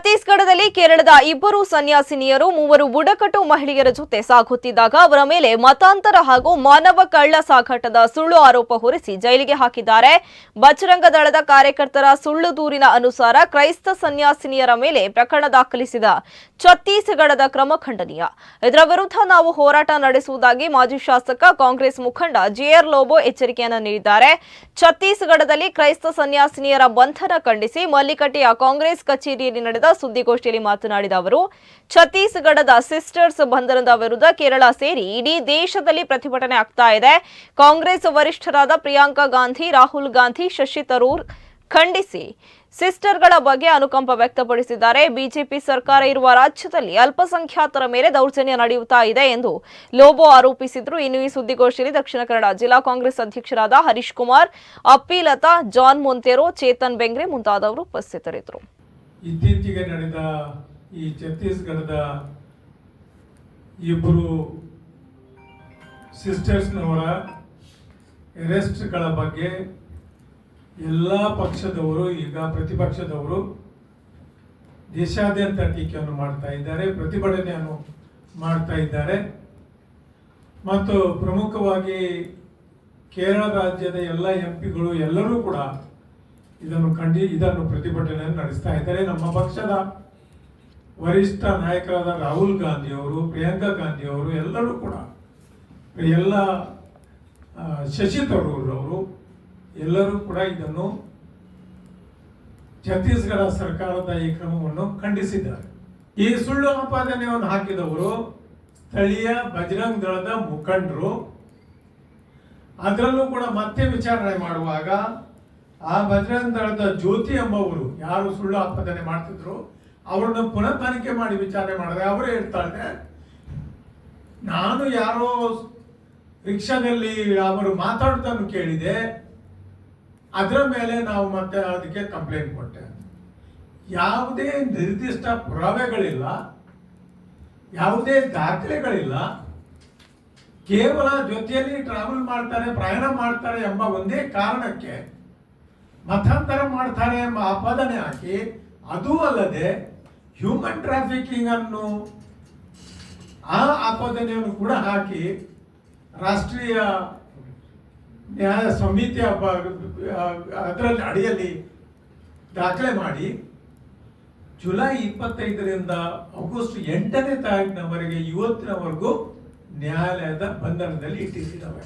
ಛತ್ತೀಸ್ಗಢದಲ್ಲಿ ಕೇರಳದ ಇಬ್ಬರು ಸನ್ಯಾಸಿನಿಯರು, ಮೂವರು ಬುಡಕಟ್ಟು ಮಹಿಳೆಯರ ಜೊತೆ ಸಾಗುತ್ತಿದ್ದಾಗ ಅವರ ಮೇಲೆ ಮತಾಂತರ ಹಾಗೂ ಮಾನವ ಕಳ್ಳ ಸಾಗಾಟದ ಸುಳ್ಳು ಆರೋಪ ಹೊರಿಸಿ ಜೈಲಿಗೆ ಹಾಕಿದ್ದಾರೆ. ಬಜರಂಗ ದಳದ ಕಾರ್ಯಕರ್ತರ ಸುಳ್ಳು ದೂರಿನ ಅನುಸಾರ ಕ್ರೈಸ್ತ ಸನ್ಯಾಸಿನಿಯರ ಮೇಲೆ ಪ್ರಕರಣ ದಾಖಲಿಸಿದ ಛತ್ತೀಸ್ಗಢದ ಕ್ರಮ ಖಂಡನೀಯ. ಇದರ ವಿರುದ್ಧ ನಾವು ಹೋರಾಟ ನಡೆಸುವುದಾಗಿ ಮಾಜಿ ಶಾಸಕ, ಕಾಂಗ್ರೆಸ್ ಮುಖಂಡ ಜೆಆರ್ ಲೋಬೋ ಎಚ್ಚರಿಕೆಯನ್ನು ನೀಡಿದ್ದಾರೆ. ಛತ್ತೀಸ್ಗಢದಲ್ಲಿ ಕ್ರೈಸ್ತ ಸನ್ಯಾಸಿನಿಯರ ಬಂಧನ ಖಂಡಿಸಿ ಮಲ್ಲಿಕಟ್ಟೆಯ ಕಾಂಗ್ರೆಸ್ ಕಚೇರಿಯಲ್ಲಿ ನಡೆದ ಸುದ್ದಿಗೋಷ್ಠಿಯಲ್ಲಿ ಮಾತನಾಡಿದ ಅವರು, ಛತ್ತೀಸ್ಗಢದ ಸಿಸ್ಟರ್ಸ್ ಬಂಧನದ ವಿರುದ್ಧ ಕೇರಳ ಸೇರಿ ಇಡೀ ದೇಶದಲ್ಲಿ ಪ್ರತಿಭಟನೆ ಆಗ್ತಾ ಇದೆ. ಕಾಂಗ್ರೆಸ್ ವರಿಷ್ಠರಾದ ಪ್ರಿಯಾಂಕಾ ಗಾಂಧಿ, ರಾಹುಲ್ ಗಾಂಧಿ, ಶಶಿ ತರೂರ್ ಖಂಡಿಸಿ ಸಿಸ್ಟರ್ಗಳ ಬಗ್ಗೆ ಅನುಕಂಪ ವ್ಯಕ್ತಪಡಿಸಿದ್ದಾರೆ. ಬಿಜೆಪಿ ಸರ್ಕಾರ ಇರುವ ರಾಜ್ಯದಲ್ಲಿ ಅಲ್ಪಸಂಖ್ಯಾತರ ಮೇಲೆ ದೌರ್ಜನ್ಯ ನಡೆಯುತ್ತಾ ಇದೆ ಎಂದು ಲೋಬೋ ಆರೋಪಿಸಿದ್ರು. ಇನ್ನು ಈ ಸುದ್ದಿಗೋಷ್ಠಿಯಲ್ಲಿ ದಕ್ಷಿಣ ಕನ್ನಡ ಜಿಲ್ಲಾ ಕಾಂಗ್ರೆಸ್ ಅಧ್ಯಕ್ಷರಾದ ಹರೀಶ್ ಕುಮಾರ್, ಅಪ್ಪಿಲತಾ, ಜಾನ್ ಮೊಂತೆರೋ, ಚೇತನ್ ಬೆಂಗ್ರೆ ಮುಂತಾದವರು ಉಪಸ್ಥಿತರಿದ್ದರು. ಇತ್ತೀಚೆಗೆ ನಡೆದ ಈ ಛತ್ತೀಸ್ಗಢದ ಇಬ್ಬರು ಸಿಸ್ಟರ್ಸ್ನವರ ಅರೆಸ್ಟ್ಗಳ ಬಗ್ಗೆ ಎಲ್ಲ ಪಕ್ಷದವರು, ಈಗ ಪ್ರತಿಪಕ್ಷದವರು ದೇಶಾದ್ಯಂತ ಟೀಕೆಯನ್ನು ಮಾಡ್ತಾ ಇದ್ದಾರೆ, ಪ್ರತಿಭಟನೆಯನ್ನು ಮಾಡ್ತಾ ಇದ್ದಾರೆ. ಮತ್ತು ಪ್ರಮುಖವಾಗಿ ಕೇರಳ ರಾಜ್ಯದ ಎಲ್ಲ ಎಂ ಪಿಗಳು ಎಲ್ಲರೂ ಕೂಡ ಇದನ್ನು ಖಂಡಿ ಇದನ್ನು ಪ್ರತಿಭಟನೆಯನ್ನು ನಡೆಸ್ತಾ ಇದ್ದಾರೆ. ನಮ್ಮ ಪಕ್ಷದ ವರಿಷ್ಠ ನಾಯಕರಾದ ರಾಹುಲ್ ಗಾಂಧಿ ಅವರು, ಪ್ರಿಯಾಂಕಾ ಗಾಂಧಿ ಅವರು, ಎಲ್ಲರೂ ಕೂಡ, ಎಲ್ಲ ಶಶಿ ತರೂರ್ ಅವರು, ಎಲ್ಲರೂ ಕೂಡ ಇದನ್ನು ಛತ್ತೀಸ್ಗಢ ಸರ್ಕಾರದ ಈ ಕ್ರಮವನ್ನು ಖಂಡಿಸಿದ್ದಾರೆ. ಈ ಸುಳ್ಳು ಆಪಾದನೆಯನ್ನು ಹಾಕಿದವರು ಸ್ಥಳೀಯ ಬಜರಂಗ್ ದಳದ ಮುಖಂಡರು. ಅದರಲ್ಲೂ ಕೂಡ ಮತ್ತೆ ವಿಚಾರಣೆ ಮಾಡುವಾಗ ಆ ಬಜರಂಗ ದಳದ ಜ್ಯೋತಿ ಎಂಬವರು ಯಾರು ಸುಳ್ಳು ಆಪಾದನೆ ಮಾಡ್ತಿದ್ರು, ಅವರನ್ನು ಪುನಃ ತನಿಖೆ ಮಾಡಿ ವಿಚಾರಣೆ ಮಾಡಿದ್ರೆ ಅವರೇ ಹೇಳ್ತಾರೆ ನಾನು ಯಾರೋ ರಿಕ್ಷಾದಲ್ಲಿ ಅವರು ಮಾತಾಡ್ತಾನು ಕೇಳಿದೆ, ಅದರ ಮೇಲೆ ನಾವು ಮತ್ತೆ ಅದಕ್ಕೆ ಕಂಪ್ಲೇಂಟ್ ಕೊಟ್ಟೆ. ಯಾವುದೇ ನಿರ್ದಿಷ್ಟ ಪುರಾವೆಗಳಿಲ್ಲ, ಯಾವುದೇ ದಾಖಲೆಗಳಿಲ್ಲ, ಕೇವಲ ಜೊತೆಯಲ್ಲಿ ಟ್ರಾವೆಲ್ ಮಾಡ್ತಾರೆ, ಪ್ರಯಾಣ ಮಾಡ್ತಾರೆ ಎಂಬ ಒಂದೇ ಕಾರಣಕ್ಕೆ ಮತಾಂತರ ಮಾಡ್ತಾರೆ ಎಂಬ ಆಪಾದನೆ ಹಾಕಿ, ಅದೂ ಅಲ್ಲದೆ ಹ್ಯೂಮನ್ ಟ್ರಾಫಿಕಿಂಗ್ ಅನ್ನು, ಆ ಆಪಾದನೆಯನ್ನು ಕೂಡ ಹಾಕಿ ರಾಷ್ಟ್ರೀಯ ನ್ಯಾಯ ಸಮಿತಿಯ ಅದರಲ್ಲಿ ಅಡಿಯಲ್ಲಿ ದಾಖಲೆ ಮಾಡಿ, ಜುಲೈ ಇಪ್ಪತ್ತೈದರಿಂದ ಆಗಸ್ಟ್ ಎಂಟನೇ ತಾರೀಕಿನವರೆಗೆ ಇವತ್ತಿನವರೆಗೂ ನ್ಯಾಯಾಲಯದ ಬಂಧನದಲ್ಲಿ ಇಟ್ಟಿದ್ದಾವೆ